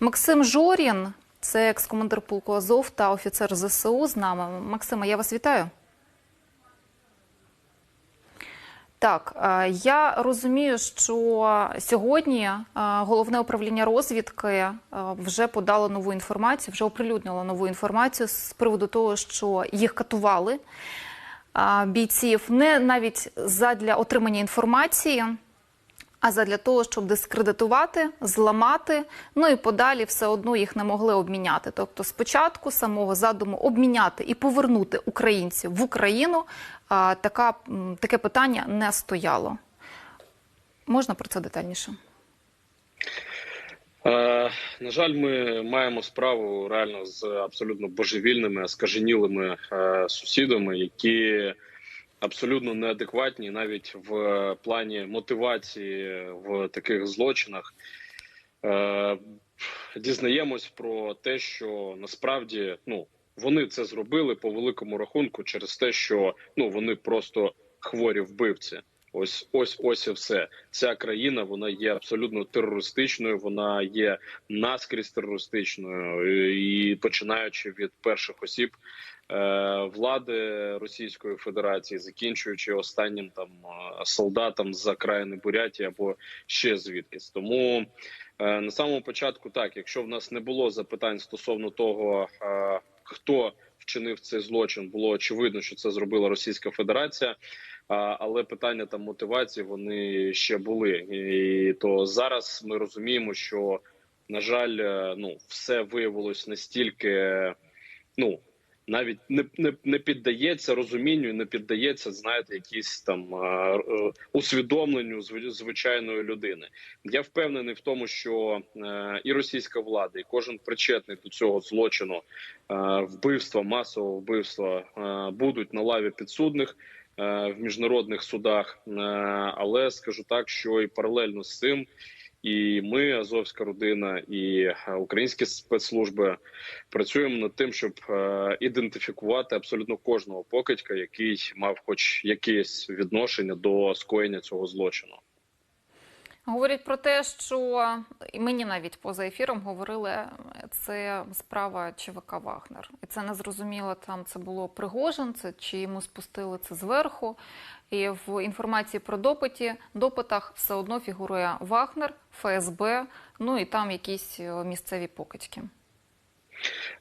Максим Жорін, це екс-командир полку Азов та офіцер ЗСУ з нами. Максиме, я вас вітаю. Так, е, я розумію, що сьогодні е, головне управління розвідки е, вже подало нову інформацію, вже оприлюднило нову інформацію з приводу того, що їх катували бійців не навіть задля отримання інформації, а задля того, щоб дискредитувати, зламати, ну і подалі все одно їх не могли обміняти. Тобто, спочатку самого задуму обміняти і повернути українців в Україну така, таке питання не стояло. Можна про це детальніше? Е, на жаль, ми маємо справу реально з абсолютно божевільними, скаженілими е, сусідами, які абсолютно неадекватні навіть в плані мотивації в таких злочинах. Е, дізнаємось про те, що насправді ну вони це зробили по великому рахунку через те, що ну вони просто хворі вбивці. Ось ось ось і все. Ця країна вона є абсолютно терористичною. Вона є наскрізь терористичною, і починаючи від перших осіб е, влади Російської Федерації, закінчуючи останнім там е, солдатом з країни Бурятії або ще звідкись. Тому е, на самому початку, так якщо в нас не було запитань стосовно того, хто вчинив цей злочин, було очевидно, що це зробила Російська Федерація. Але питання там мотивації вони ще були, і то зараз ми розуміємо, що на жаль, е, ну все виявилось настільки, ну навіть не не, не піддається розумінню, не піддається, знаєте, якісь там е, е, усвідомленню звичайної людини. Я впевнений в тому, що і російська влада, і кожен причетний до цього злочину вбивства, масового вбивства будуть на лаві підсудних в міжнародних судах. Е, Але скажу так, що і паралельно з цим. І ми, Азовська родина, і е, українські спецслужби працюємо над тим, щоб е, ідентифікувати абсолютно кожного покидька, який мав хоч якесь відношення до скоєння цього злочину. Говорять про те, що мені навіть поза ефіром говорили, це справа ЧВК Вагнер. І це не зрозуміло, там це було Пригожин, це чи йому спустили це зверху. І в інформації про допиті, допитах все одно фігурує Вагнер, ФСБ, ну і там якісь е, місцеві покидьки.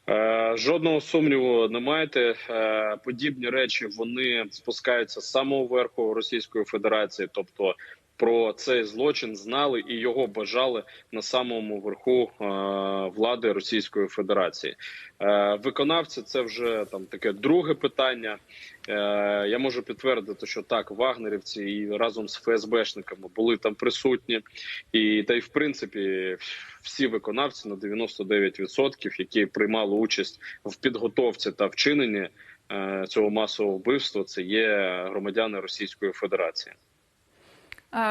Е, Жодного сумніву не маєте. Е, Подібні речі вони спускаються з самого верху Російської Федерації, тобто. Про цей злочин знали і його бажали на самому верху е, влади Російської Федерації. Е, виконавці це вже там таке друге питання. Е, я можу підтвердити, що так, вагнерівці і разом з ФСБшниками були там присутні, і та й в принципі всі виконавці на 99%, які приймали участь в підготовці та вчиненні цього масового вбивства, це є громадяни Російської Федерації.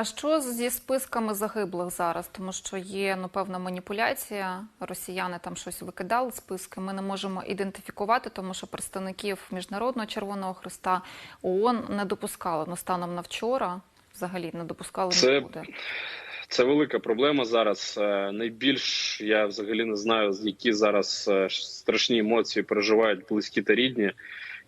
Що зі списками загиблих зараз? Тому що є ну, певна маніпуляція. Росіяни там щось викидали списки. Ми не можемо ідентифікувати, тому що представників Міжнародного Червоного Христа ООН не допускали. Ну станом на вчора взагалі не допускали Це- нікуди. Це велика проблема зараз. Е, Найбільш я взагалі не знаю, які зараз е, страшні емоції переживають близькі та рідні,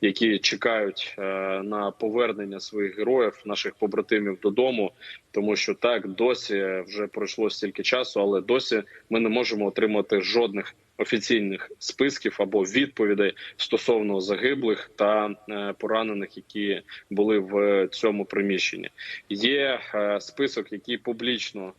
які чекають е, на повернення своїх героїв, наших побратимів додому. Тому що так досі вже пройшло стільки часу, але досі ми не можемо отримати жодних офіційних списків або відповідей стосовно загиблих та е, поранених, які були в цьому приміщенні. Є е, список, який публічно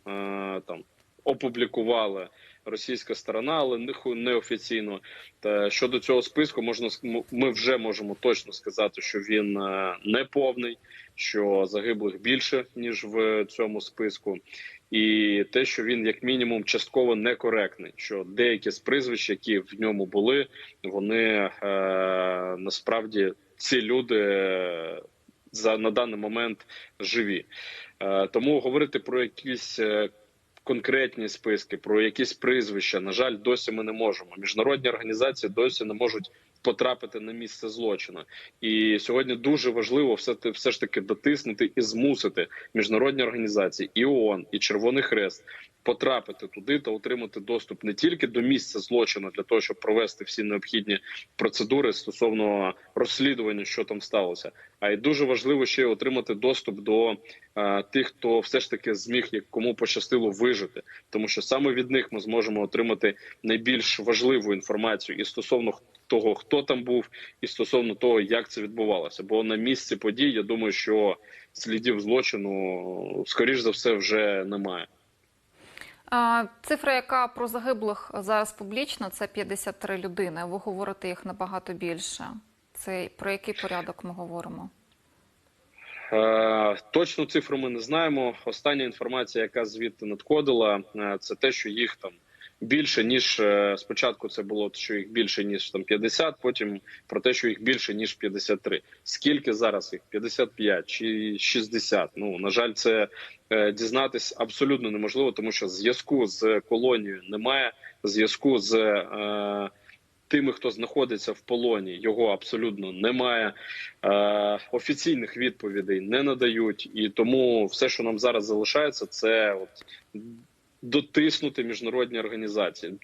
там опублікувала російська сторона, але неофіційно. Та щодо цього списку, можна ми вже можемо точно сказати, що він е, не повний, що загиблих більше ніж в цьому списку. І те, що він як мінімум частково некоректний, що деякі з прізвищ, які в ньому були, вони е, насправді ці люди е, за на даний момент живі. Е, тому говорити про якісь е, конкретні списки, про якісь прізвища, на жаль, досі ми не можемо. Міжнародні організації досі не можуть потрапити на місце злочину. І сьогодні дуже важливо все все ж таки дотиснути і змусити міжнародні організації, і ООН, і Червоний Хрест потрапити туди та отримати доступ не тільки до місця злочину для того, щоб провести всі необхідні процедури стосовно розслідування, що там сталося, а й дуже важливо ще отримати доступ до е, тих, хто все ж таки зміг як кому пощастило вижити, тому що саме від них ми зможемо отримати найбільш важливу інформацію і стосовно того, хто там був, і стосовно того, як це відбувалося. Бо на місці подій я думаю, що слідів злочину скоріш за все вже немає. Цифра, яка про загиблих зараз публічна, це 53 людини. Ви говорите їх набагато більше. Це про який порядок ми говоримо? Е, Точну цифру ми не знаємо. Остання інформація, яка звідти надходила, е, це те, що їх там більше ніж е, спочатку. Це було що їх більше ніж там 50, Потім про те, що їх більше ніж 53. Скільки зараз їх 55 чи 60? Ну на жаль, це е, дізнатись абсолютно неможливо, тому що зв'язку з колонією немає. Зв'язку з е, тими, хто знаходиться в полоні, його абсолютно немає. Е, офіційних відповідей не надають, і тому все, що нам зараз залишається, це от дотиснути міжнародні організації.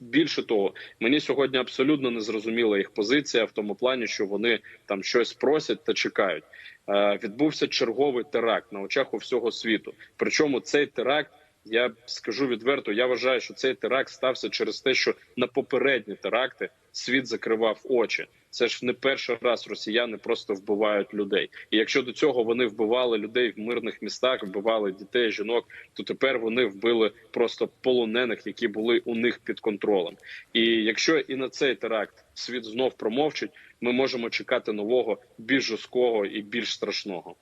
Більше того, мені сьогодні абсолютно не зрозуміла їх позиція в тому плані, що вони там щось просять та чекають. Е, відбувся черговий теракт на очах у всього світу. Причому цей теракт. Я скажу відверто, я вважаю, що цей теракт стався через те, що на попередні теракти світ закривав очі. Це ж не перший раз росіяни просто вбивають людей. І якщо до цього вони вбивали людей в мирних містах, вбивали дітей, жінок, то тепер вони вбили просто полонених, які були у них під контролем. І якщо і на цей теракт світ знов промовчить, ми можемо чекати нового, більш жорсткого і більш страшного.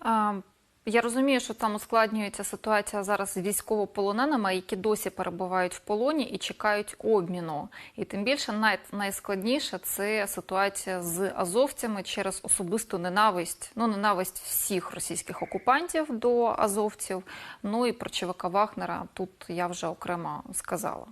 А, Я розумію, що там ускладнюється ситуація зараз з військовополоненими, які досі перебувають в полоні і чекають обміну. І тим більше най, найскладніше це ситуація з азовцями через особисту ненависть. Ну, ненависть всіх російських окупантів до азовців. Ну і про ЧВК Вагнера тут я вже окремо сказала.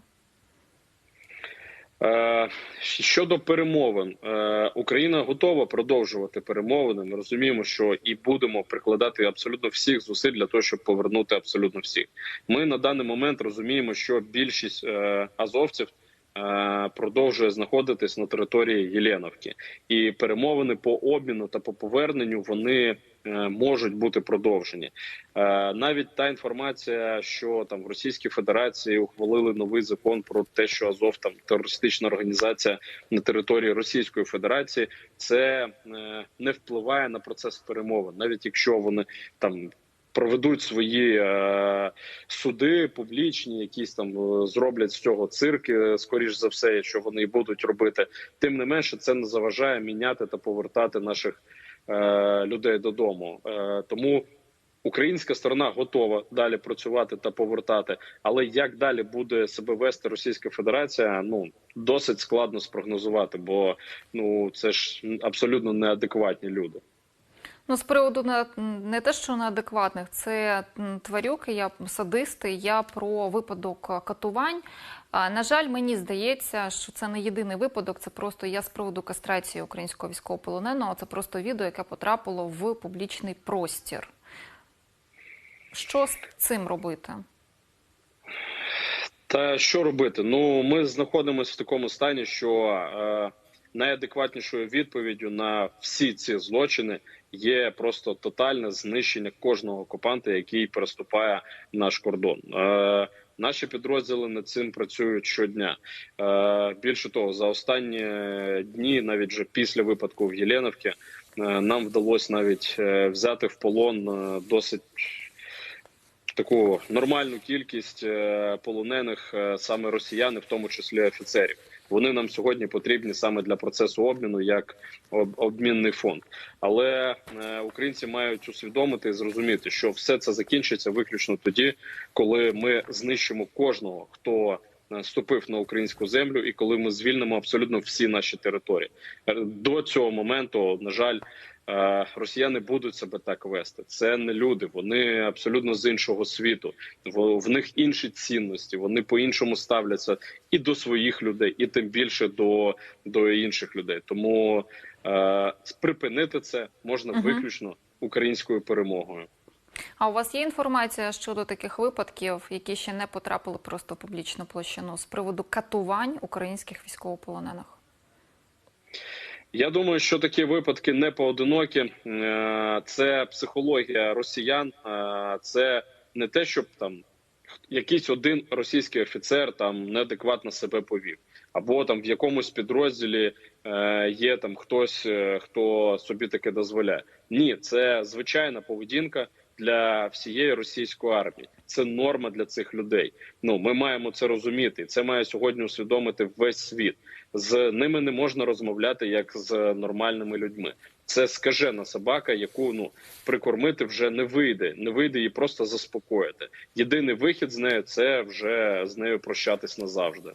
Е, Щодо перемовин, е, Україна готова продовжувати перемовини. Ми розуміємо, що і будемо прикладати абсолютно всіх зусиль для того, щоб повернути абсолютно всіх. Ми на даний момент розуміємо, що більшість е, азовців продовжує знаходитись на території Єленовки, і перемовини по обміну та по поверненню вони е, можуть бути продовжені. Е, Навіть та інформація, що там в Російській Федерації ухвалили новий закон про те, що Азов там терористична організація на території Російської Федерації, це е, не впливає на процес перемовин, навіть якщо вони там. Проведуть свої е, суди публічні, якісь там е, зроблять з цього цирки, скоріш за все, що вони і будуть робити. Тим не менше, це не заважає міняти та повертати наших е, людей додому. Е, тому Українська сторона готова далі працювати та повертати, але як далі буде себе вести Російська Федерація? Ну досить складно спрогнозувати, бо ну це ж абсолютно неадекватні люди. Ну, з приводу не, не те, що неадекватних, це тварюки, я садисти. Я про випадок катувань. На жаль, мені здається, що це не єдиний випадок. Це просто я з приводу кастрації українського військовополоненого. Це просто відео, яке потрапило в публічний простір. Що з цим робити? Та що робити? Ну ми знаходимося в такому стані, що е, найадекватнішою відповіддю на всі ці злочини є просто тотальне знищення кожного окупанта, який переступає наш кордон. Е, Наші підрозділи над цим працюють щодня. Е, більше того, за останні дні, навіть вже після випадку в Єленовці, е, нам вдалося навіть е, взяти в полон е, досить таку нормальну кількість полонених саме росіяни, в тому числі офіцерів. Вони нам сьогодні потрібні саме для процесу обміну як об- обмінний фонд. Але е, українці мають усвідомити і зрозуміти, що все це закінчиться виключно тоді, коли ми знищимо кожного, хто е, ступив на українську землю, і коли ми звільнимо абсолютно всі наші території. Е, До цього моменту, на жаль. Росіяни будуть себе так вести. Це не люди. Вони абсолютно з іншого світу. В, них інші цінності. Вони по-іншому ставляться і до своїх людей, і тим більше до, до інших людей. Тому е, припинити це можна Мгм. виключно українською перемогою. А у вас є інформація щодо таких випадків, які ще не потрапили просто в публічну площину з приводу катувань українських військовополонених? Я думаю, що такі випадки не поодинокі. Е, Це психологія росіян. Е, Це не те, щоб там якийсь один російський офіцер там неадекватно себе повів, або там в якомусь підрозділі е, є там хтось, хто собі таке дозволяє. Ні, це звичайна поведінка для всієї російської армії. Це норма для цих людей. Ну ми маємо це розуміти. Це має сьогодні усвідомити весь світ. З ними не можна розмовляти як з нормальними людьми. Це скажена собака, яку ну прикормити вже не вийде, не вийде її просто заспокоїти. Єдиний вихід з нею це вже з нею прощатись назавжди.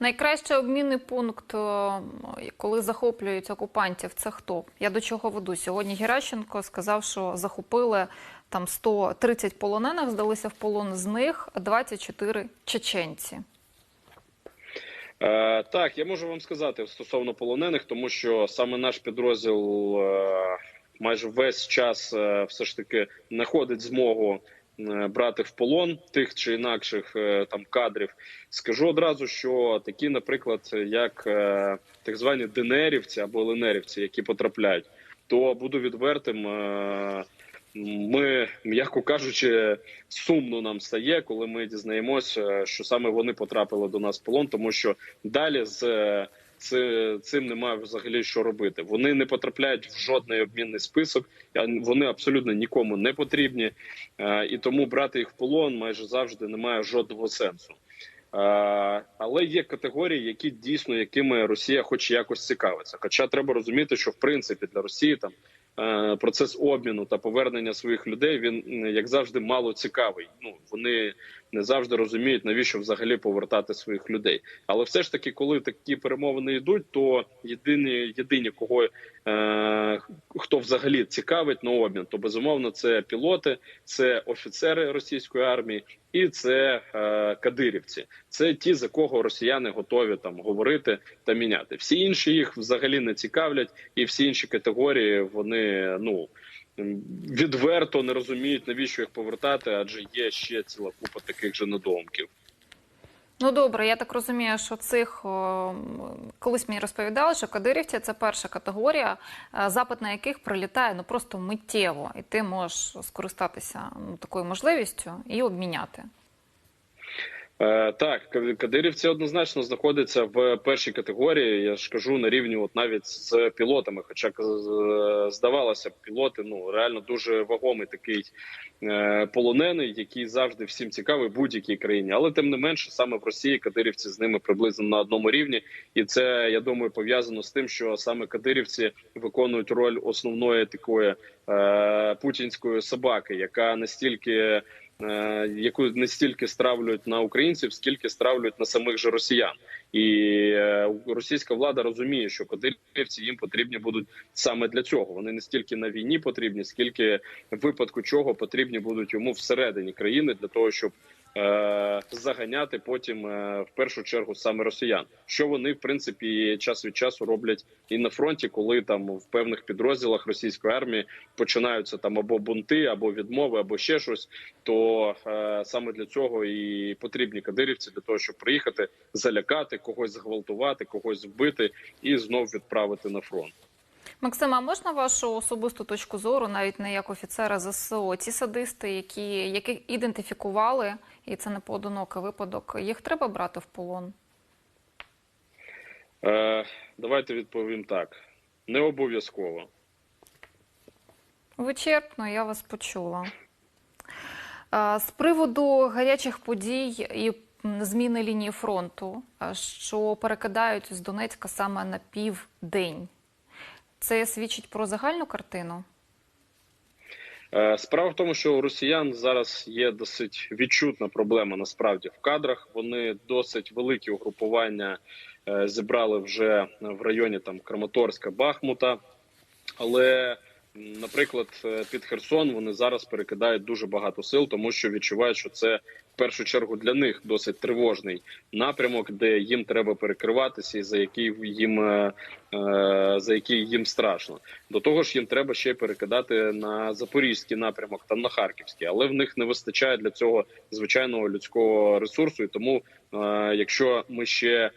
Найкращий обмінний пункт, коли захоплюють окупантів, це хто? Я до чого веду? Сьогодні Геращенко сказав, що захопили там 130 полонених, здалися в полон з них 24 чеченці. Е, так, я можу вам сказати стосовно полонених, тому що саме наш підрозділ е, майже весь час е, все ж таки знаходить змогу е, брати в полон тих чи інакших е, там кадрів. Скажу одразу, що такі, наприклад, як е, так звані ДНРівці або ЛНРівці, які потрапляють, то буду відвертим. Ми, м'яко кажучи, сумно нам стає, коли ми дізнаємося, що саме вони потрапили до нас в полон, тому що далі з цим немає взагалі що робити. Вони не потрапляють в жодний обмінний список. Вони абсолютно нікому не потрібні, Е, і тому брати їх в полон майже завжди немає жодного сенсу. Е, Але є категорії, які дійсно якими Росія хоче якось цікавиться. Хоча треба розуміти, що в принципі для Росії там процес обміну та повернення своїх людей він як завжди мало цікавий. Ну вони не завжди розуміють, навіщо взагалі повертати своїх людей. Але все ж таки, коли такі перемовини йдуть, то єдині, єдині кого е, хто взагалі цікавить на обмін, то безумовно це пілоти, це офіцери російської армії і це е, кадирівці. Це ті, за кого росіяни готові там говорити та міняти. Всі інші їх взагалі не цікавлять, і всі інші категорії вони ну. Відверто не розуміють, навіщо їх повертати, адже є ще ціла купа таких же недоумків. Ну добре, я так розумію, що цих колись мені розповідали, що кадирівці це перша категорія, е, запит на яких прилітає ну просто миттєво, і ти можеш скористатися ну, такою можливістю і обміняти. Е, так, Ка- кадирівці однозначно знаходяться в першій категорії. Я ж кажу на рівні, от навіть з пілотами. Хоча е, здавалося, б, пілоти ну реально дуже вагомий такий е, полонений, який завжди всім цікавий будь-якій країні. Але тим не менше, саме в Росії кадирівці з ними приблизно на одному рівні, і це я думаю пов'язано з тим, що саме кадирівці виконують роль основної такої е, путінської собаки, яка настільки яку не стільки стравлюють на українців, скільки стравлюють на самих же росіян. І е, російська влада розуміє, що кадирівці їм потрібні будуть саме для цього. Вони не стільки на війні потрібні, скільки в випадку чого потрібні будуть йому всередині країни для того, щоб е, заганяти потім е, в першу чергу саме росіян, що вони в принципі час від часу роблять і на фронті, коли там в певних підрозділах російської армії починаються там або бунти, або відмови, або ще щось. То е, саме для цього і потрібні кадирівці для того, щоб приїхати, залякати когось, зґвалтувати, когось вбити і знов відправити на фронт. Максима, можна вашу особисту точку зору, навіть не як офіцера ЗСУ, ці садисти, які яких ідентифікували, і це не поодинокий випадок, їх треба брати в полон? Е, давайте відповім так: не обов'язково. Вичерпно, я вас почула. А, З приводу гарячих подій і зміни лінії фронту, що перекидають з Донецька саме на південь, це свідчить про загальну картину? Е, Справа в тому, що у росіян зараз є досить відчутна проблема насправді в кадрах. Вони досить великі угрупування е, зібрали вже в районі там Краматорська, Бахмута, але Наприклад, е, під Херсон вони зараз перекидають дуже багато сил, тому що відчувають, що це в першу чергу для них досить тривожний напрямок, де їм треба перекриватися, і за який їм е, е, за який їм страшно. До того ж, їм треба ще перекидати на запорізький напрямок, там на харківський, але в них не вистачає для цього звичайного людського ресурсу. І тому, якщо ми ще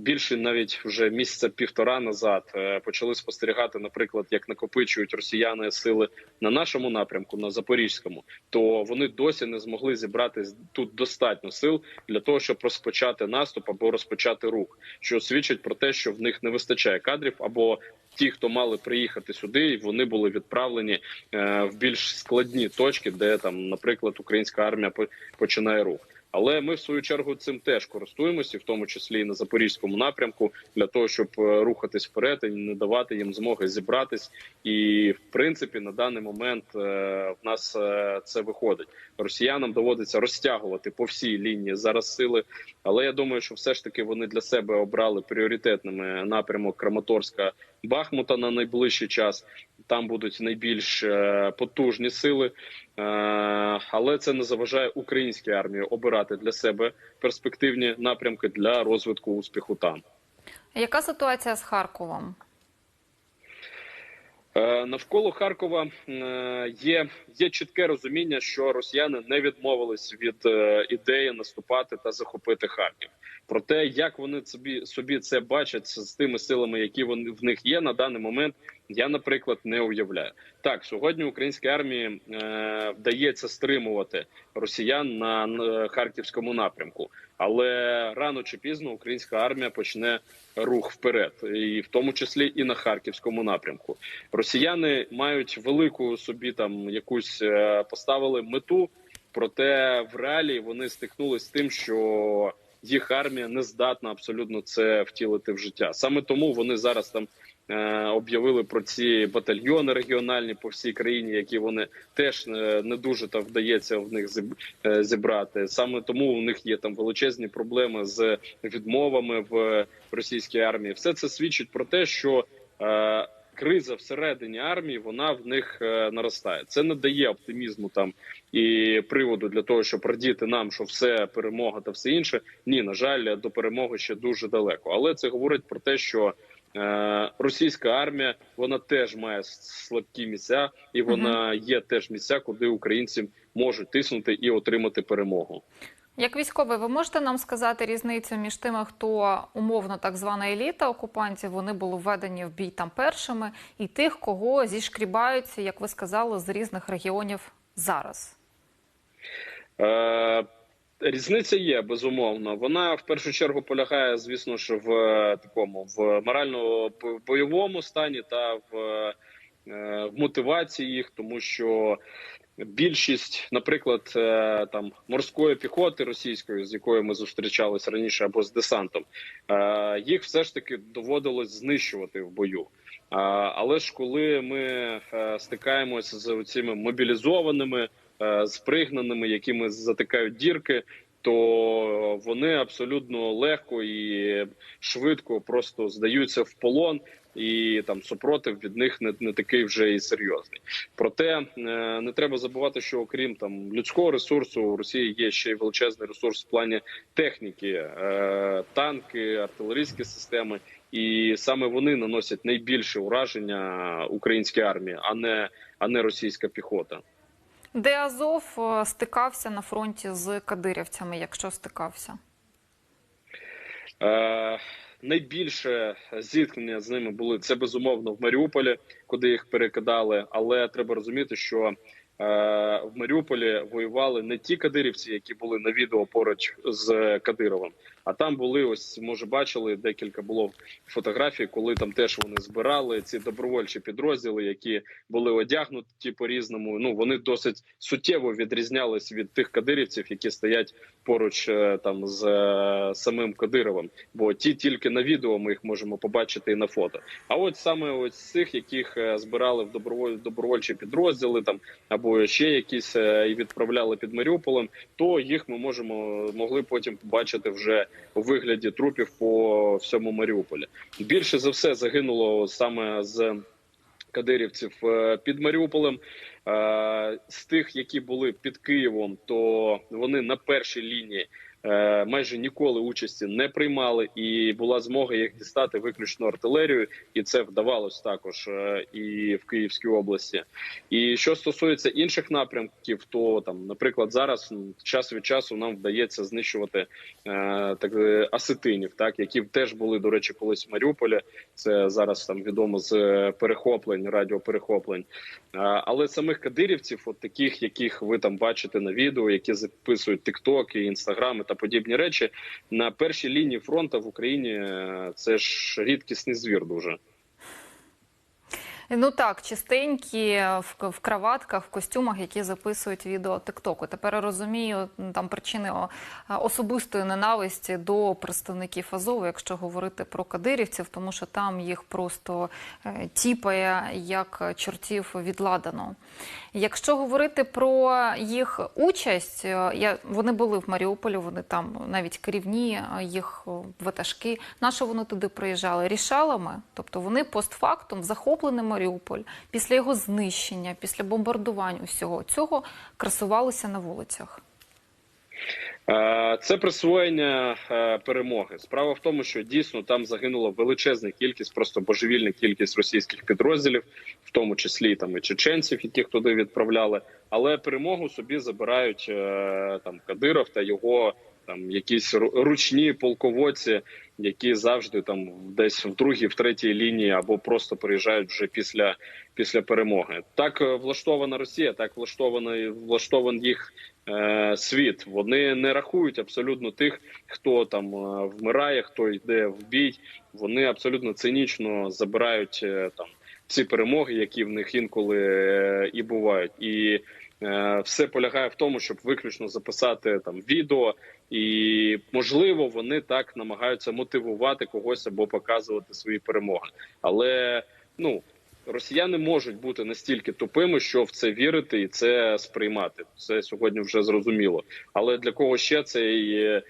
більше навіть вже місяця півтора назад е, почали спостерігати, наприклад, як накопичують росіяни сили на нашому напрямку, на запорізькому, то вони досі не змогли зібрати тут достатньо сил для того, щоб розпочати наступ або розпочати рух, що свідчить про те, що в них не вистачає кадрів, або ті, хто мали приїхати сюди, вони були відправлені е, в більш складні точки, де там, наприклад, українська армія починає рух. Але ми в свою чергу цим теж користуємося, в тому числі і на запорізькому напрямку, для того, щоб е, рухатись вперед і не давати їм змоги зібратись. І в принципі, на даний момент е, в нас е, це виходить. Росіянам доводиться розтягувати по всій лінії зараз сили. Але я думаю, що все ж таки вони для себе обрали пріоритетними напрямок Краматорська Бахмута на найближчий час. Там будуть найбільш е, потужні сили, Е, але це не заважає українській армії обирати для себе перспективні напрямки для розвитку успіху там. Яка ситуація з Харковом? Е, Навколо Харкова є, є чітке розуміння, що росіяни не відмовились від ідеї наступати та захопити Харків. Проте, як вони собі собі це бачать з тими силами, які вони в них є на даний момент, я, наприклад, не уявляю. Так, сьогодні українській армії е, вдається стримувати росіян на, на харківському напрямку, але рано чи пізно українська армія почне рух вперед, і в тому числі і на харківському напрямку. Росіяни мають велику собі там якусь е, поставили мету, проте в реалії вони стикнулися з тим, що їх армія не здатна абсолютно це втілити в життя. Саме тому вони зараз там е, об'явили про ці батальйони регіональні по всій країні, які вони теж е, не дуже там вдається в них е, зібрати. Саме тому у них є там величезні проблеми з відмовами в російській армії. Все це свідчить про те, що криза всередині армії вона в них е, наростає. Це не дає оптимізму там і приводу для того, щоб радіти нам, що все перемога та все інше. Ні, на жаль, до перемоги ще дуже далеко. Але це говорить про те, що е, російська армія вона теж має слабкі місця, і вона є теж місця, куди українці можуть тиснути і отримати перемогу. Як військовий, ви можете нам сказати різницю між тими, хто умовно так звана еліта окупантів, вони були введені в бій там першими, і тих, кого зішкрібаються, як ви сказали, з різних регіонів зараз? Е, Різниця є безумовно. Вона в першу чергу полягає, звісно ж, в е, такому в морально-бойовому стані та в, е, в мотивації їх, тому що більшість, наприклад, е, там морської піхоти російської, з якою ми зустрічалися раніше, або з десантом, е, їх все ж таки доводилось знищувати в бою. Але ж коли ми е, стикаємося з цими мобілізованими, е, з якими затикають дірки, то вони абсолютно легко і швидко просто здаються в полон, і там супротив від них не, не такий вже і серйозний. Проте е, не треба забувати, що окрім там людського ресурсу у Росії є ще й величезний ресурс в плані техніки, е, танки, артилерійські системи. І саме вони наносять найбільше ураження українській армії, а не а не російська піхота. Де Азов е, стикався на фронті з кадирівцями, якщо стикався? Е, найбільше зіткнення з ними були це безумовно в Маріуполі, куди їх перекидали. Але треба розуміти, що в Маріуполі воювали не ті кадирівці, які були на відео поруч з Кадировим. А там були ось, може, бачили декілька було фотографій, коли там теж вони збирали ці добровольчі підрозділи, які були одягнуті по різному. Ну вони досить суттєво відрізнялись від тих кадирівців, які стоять поруч е, там з е, самим Кадировим. Бо ті тільки на відео ми їх можемо побачити і на фото. А от саме ось цих, яких е, збирали в доброволь добровольчі підрозділи, там або ще якісь е, і відправляли під Маріуполем, то їх ми можемо могли потім побачити вже у вигляді трупів по всьому Маріуполі. Більше за все загинуло саме з кадирівців е, під Маріуполем. Е, З тих, які були під Києвом, то вони на першій лінії майже ніколи участі не приймали, і була змога їх дістати виключно артилерією, і це вдавалось також е, і в Київській області. І що стосується інших напрямків, то там, наприклад, зараз час від часу нам вдається знищувати е, так е, асетинів, так які теж були до речі, колись в Маріуполі. Це зараз там відомо з е, перехоплень, радіоперехоплень. Е, Але самих кадирівців, от таких, яких ви там бачите на відео, які записують тіктоки, інстаграми та подібні речі, на першій лінії фронту в Україні е, це ж рідкісний звір дуже. Ну так, чистенькі в, в краватках, в костюмах, які записують відео Тиктоку. Тепер розумію там причини особистої ненависті до представників Азову, якщо говорити про кадирівців, тому що там їх просто е, тіпає як чортів відладано. Якщо говорити про їх участь, е, я, вони були в Маріуполі, вони там навіть керівні е, їх ватажки. Що вони туди приїжджали? Рішалами, тобто вони постфактум захоплені Маріуполь після його знищення, після бомбардувань усього цього красувалися на вулицях. Е, Це присвоєння е, перемоги. Справа в тому, що дійсно там загинула величезна кількість, просто божевільна кількість російських підрозділів, в тому числі там і чеченців, яких туди відправляли. Але перемогу собі забирають е, там Кадиров та його там якісь ручні полководці, які завжди там десь в другій, в третій лінії або просто приїжджають вже після, після перемоги. Так е, влаштована Росія, так влаштований влаштований їх е, світ. Вони не рахують абсолютно тих, хто там е, вмирає, хто йде в бій. Вони абсолютно цинічно забирають е, там ці перемоги, які в них інколи е, і бувають. І е, все полягає в тому, щоб виключно записати там відео, і можливо вони так намагаються мотивувати когось або показувати свої перемоги. Але ну росіяни можуть бути настільки тупими, що в це вірити і це сприймати. Це сьогодні вже зрозуміло. Але для кого ще цей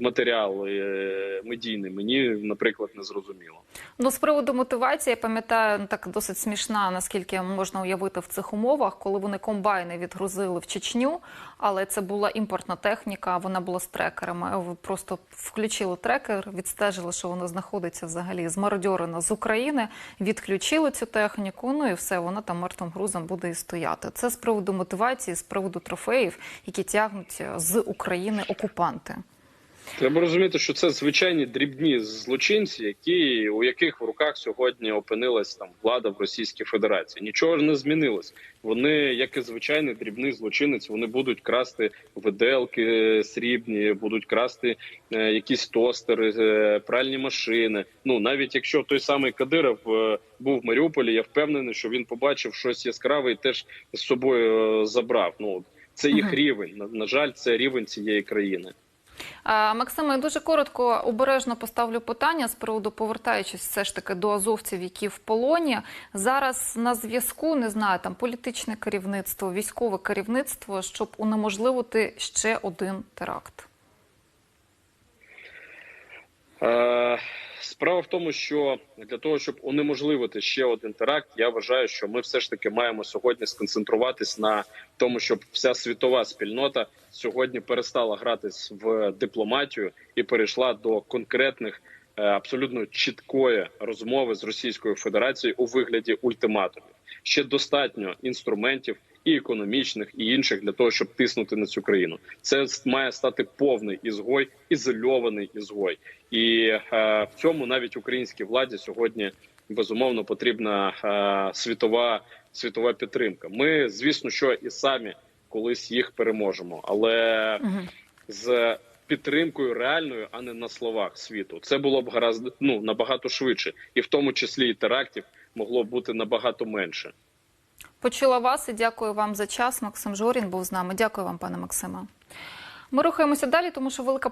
матеріал е, медійний? Мені, наприклад, не зрозуміло. Ну, з приводу мотивації, я пам'ятаю, ну, так досить смішна, наскільки можна уявити в цих умовах, коли вони комбайни відгрузили в Чечню, але це була імпортна техніка, вона була з трекерами. Ви просто включили трекер, відстежили, що вона знаходиться взагалі змародьорено з України, відключили цю техніку, ну і все, вона там мертвим грузом буде і стояти. Це з приводу мотивації, з приводу трофеїв, які тягнуть з України окупанти. Треба розуміти, що це звичайні дрібні злочинці, які у яких в руках сьогодні опинилась там влада в Російській Федерації. Нічого ж не змінилось. Вони, як і звичайний дрібний злочинець, вони будуть красти виделки срібні, будуть красти е, якісь тостери, е, пральні машини. Ну навіть якщо той самий Кадиров е, був в Маріуполі, я впевнений, що він побачив щось яскраве і теж з собою е, забрав. Ну це їх рівень. На, на жаль, це рівень цієї країни. Максиме, я дуже коротко обережно поставлю питання з приводу, повертаючись все ж таки до азовців, які в полоні. Зараз на зв'язку не знаю, там політичне керівництво, військове керівництво, щоб унеможливити ще один теракт. Е, Справа в тому, що для того, щоб унеможливити ще один теракт, я вважаю, що ми все ж таки маємо сьогодні сконцентруватись на тому, щоб вся світова спільнота сьогодні перестала гратись в дипломатію і перейшла до конкретних, е, абсолютно чіткої розмови з Російською Федерацією у вигляді ультиматумів. Ще достатньо інструментів і економічних, і інших для того, щоб тиснути на цю країну. Це має стати повний ізгой, ізольований ізгой. І е, в цьому навіть українській владі сьогодні безумовно потрібна е, світова світова підтримка. Ми, звісно, що і самі колись їх переможемо, але Угу. з підтримкою реальною, а не на словах світу, це було б гаразд ну набагато швидше, і в тому числі і терактів могло б бути набагато менше. Почула вас і дякую вам за час. Максим Жорін був з нами. Дякую вам, пане Максиме. Ми рухаємося далі, тому що велика